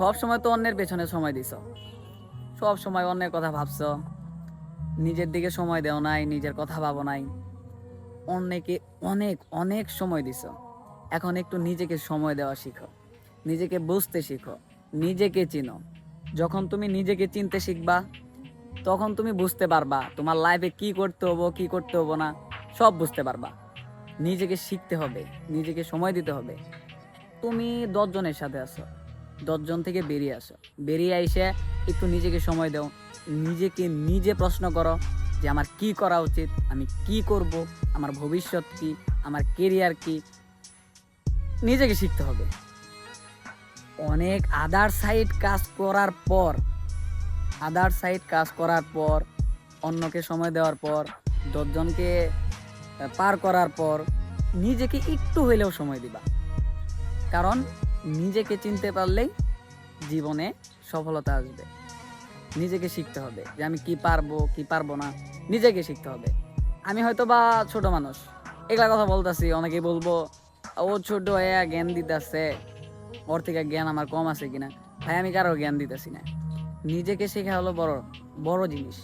সব সময় তো অন্যের পেছনে সময় দিছ। সব সময় অন্যের কথা ভাবছ। নিজের দিকে সময় দেও নাই, নিজের কথা ভাবো নাই। অন্যকে অনেক অনেক সময় দিছ। এখন একটু নিজেকে সময় দেওয়া শিখো। নিজেকে বুঝতে শিখো। নিজেকে চিনো। যখন তুমি নিজেকে চিনতে শিখবা, তখন তুমি বুঝতে পারবা তোমার লাইফে কি করতে হব, কি করতে হব না, সব বুঝতে পারবা। নিজেকে শিখতে হবে, নিজেকে সময় দিতে হবে। তুমি দশজনের সাথে আছো। দশজন থেকে বেরিয়ে আসো। বেরিয়ে এসে একটু নিজেকে সময় দাও। নিজেকে নিজে প্রশ্ন করো যে আমার কি করা উচিত? আমি কি করব? আমার ভবিষ্যৎ কি? আমার কেরিয়ার কি? নিজেকে শিখতে হবে। অনেক আদার সাইড কাজ করার পর আদার সাইড কাজ করার পর, অন্যকে সময় দেওয়ার পর, দশজনকে পার করার পর, নিজেকে একটু হইলেও সময় দিবা। কারণ নিজেকে চিনতে পারলেই জীবনে সফলতা আসবে। নিজেকে শিখতে হবে যে আমি কি পারব কি পারব না, নিজেকে শিখতে হবে। আমি হয়তো বা ছোট মানুষ, এগুলা কথা বলতেছি অনেকে বলব, ও ছোট হয়ে জ্ঞান দিতেছে, ওর থেকে জ্ঞান আমার কম আছে কিনা? ভাই, আমি কারও জ্ঞান দিতেছি না। নিজেকে শেখা হলো বড় বড় জিনিস।